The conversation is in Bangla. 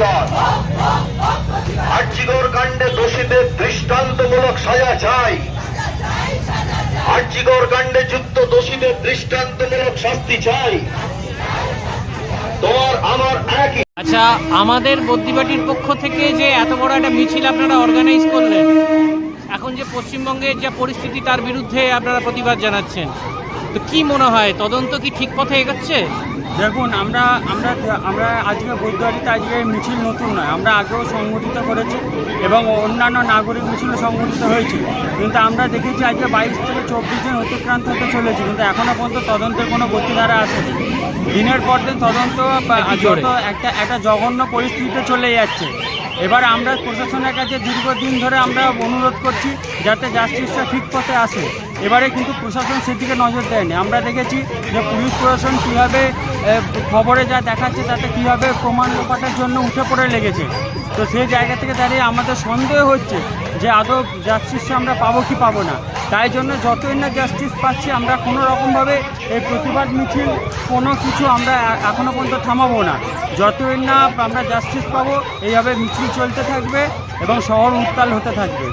জিন্দাবাদ আর্জিগর কাণ্ডে দোষীদের দৃষ্টান্তমূলক সাজা চাই। আর্জিগর কাণ্ডে যুক্ত দোষীদের দৃষ্টান্তমূলক শাস্তি চাই। তোমার আমার একই আচ্ছা আমাদের বদ্যিবাটির পক্ষ থেকে যে এত বড় একটা মিছিল আপনারা অর্গানাইজ করলেন, এখন যে পশ্চিমবঙ্গের যা পরিস্থিতি তার বিরুদ্ধে আপনারা প্রতিবাদ জানাচ্ছেন। তো কি মনে হয়, তদন্ত কি ঠিক পথে এগোচ্ছে? দেখুন, আমরা আমরা আমরা আজকে বৈদ্যুতিতে আজকে মিছিল নতুন নয়, আমরা আগেও সংগঠিত করেছি এবং অন্যান্য নাগরিক মিছিল সংগঠিত হয়েছে। কিন্তু আমরা দেখেছি আজকে বাইশ থেকে চব্বিশ জন অতিক্রান্ত হতে চলেছি, কিন্তু এখনও পর্যন্ত তদন্তের কোনো গতিধারা আসেনি। দিনের পর দিন তদন্ত? যত একটা একটা জঘন্য পরিস্থিতিতে চলে যাচ্ছে। এবার আমরা প্রশাসনের কাছে দীর্ঘদিন ধরে আমরা অনুরোধ করছি যাতে জাস্টিসটা ঠিক পথে আসে। এবারে কিন্তু প্রশাসন সেদিকে নজর দেয়নি। আমরা দেখেছি যে পুলিশ প্রশাসন কীভাবে খবরে যা দেখাচ্ছে তাতে কীভাবে প্রমাণ লোপাটের জন্য উঠে পড়ে লেগেছে। তো সেই জায়গা থেকে দাঁড়িয়ে আমাদের সন্দেহ হচ্ছে যে আদৌ জাস্টিস আমরা পাবো কি পাবো না। তাই জন্য যতই না জাস্টিস পাচ্ছি, আমরা কোনো রকমভাবে এই প্রতিবাদ মিছিল, কোনো কিছু আমরা এখনও পর্যন্ত থামাবো না। যতই না আমরা জাস্টিস পাবো, এইভাবে মিছিল চলতে থাকবে এবং শহর উত্তাল হতে থাকবে।